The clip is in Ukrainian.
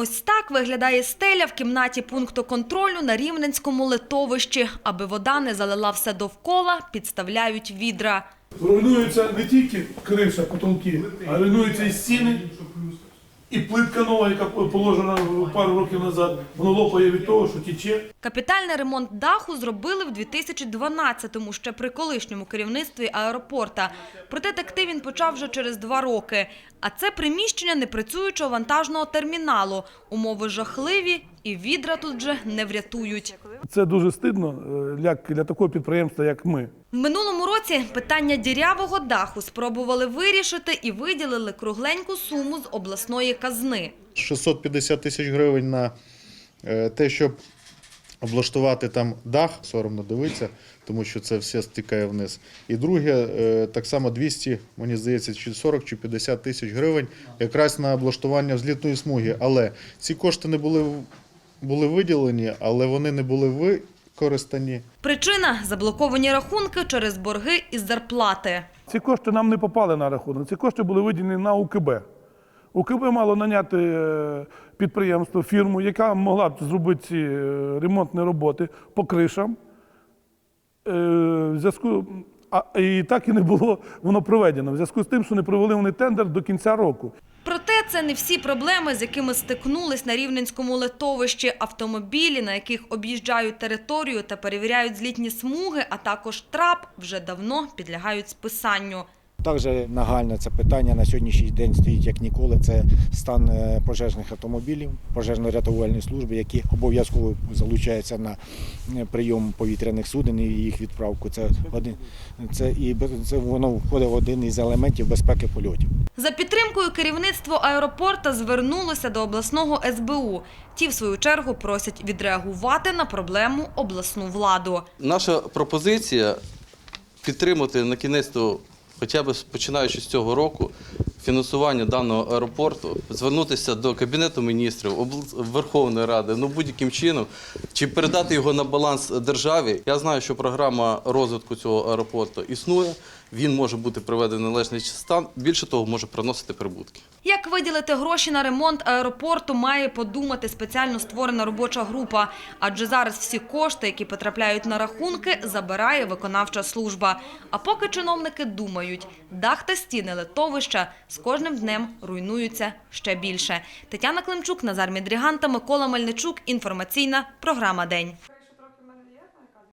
Ось так виглядає стеля в кімнаті пункту контролю на Рівненському литовищі. Аби вода не залила все довкола, підставляють відра. Руйнуються не тільки криша, потолки, а руйнуються і стіни, і плитка нова, яка положена пару років назад, воно лопає від того, що тече. Капітальний ремонт даху зробили в 2012-му, ще при колишньому керівництві аеропорта. Проте текти він почав вже через два роки. А це приміщення непрацюючого вантажного терміналу. Умови жахливі і відра тут вже не врятують. Це дуже стидно е, для, для такого підприємства, як ми. Минулому році питання дірявого даху спробували вирішити і виділили кругленьку суму з обласної казни. 650 тисяч гривень на е, те, щоб облаштувати там дах, соромно дивитися, тому що це все стікає вниз. І друге, е, так само 200, мені здається, чи 40 чи 50 тисяч гривень якраз на облаштування взлітної смуги. Але ці кошти не були, були виділені, але вони не були використані. Причина – заблоковані рахунки через борги із зарплати. Ці кошти нам не попали на рахунок. Ці кошти були виділені на УКБ. УКБ мало наняти е, підприємство, фірму, яка могла б зробити ці е, ремонтні роботи по кришам. Е, В зв'язку, а, і так і не було воно проведено. В зв'язку з тим, що не провели вони тендер до кінця року. Проте це не всі проблеми, з якими стикнулись на Рівненському литовищі. Автомобілі, на яких об'їжджають територію та перевіряють злітні смуги, а також трап, вже давно підлягають списанню. Також нагальне це питання на сьогоднішній день стоїть як ніколи. Це стан е, пожежних автомобілів, пожежно-рятувальної служби, які обов'язково залучаються на е, прийом повітряних суден і їх відправку. Це один це і без- це воно входить в один із елементів безпеки польотів. За підтримкою керівництво аеропорта звернулося до обласного СБУ. Ті, в свою чергу, просять відреагувати на проблему обласну владу. Наша пропозиція підтримати на кінець, хоча б починаючи з цього року, фінансування даного аеропорту, звернутися до Кабінету міністрів, Верховної Ради, ну будь-яким чином, чи передати його на баланс державі. Я знаю, що програма розвитку цього аеропорту існує. Він може бути приведений в належний стан. Більше того, може приносити прибутки. Як виділити гроші на ремонт аеропорту, має подумати спеціально створена робоча група. Адже зараз всі кошти, які потрапляють на рахунки, забирає виконавча служба. А поки чиновники думають, дах та стіни литовища з кожним днем руйнуються ще більше. Тетяна Климчук, Назар Мідріган та Микола Мельничук. Інформаційна програма «День».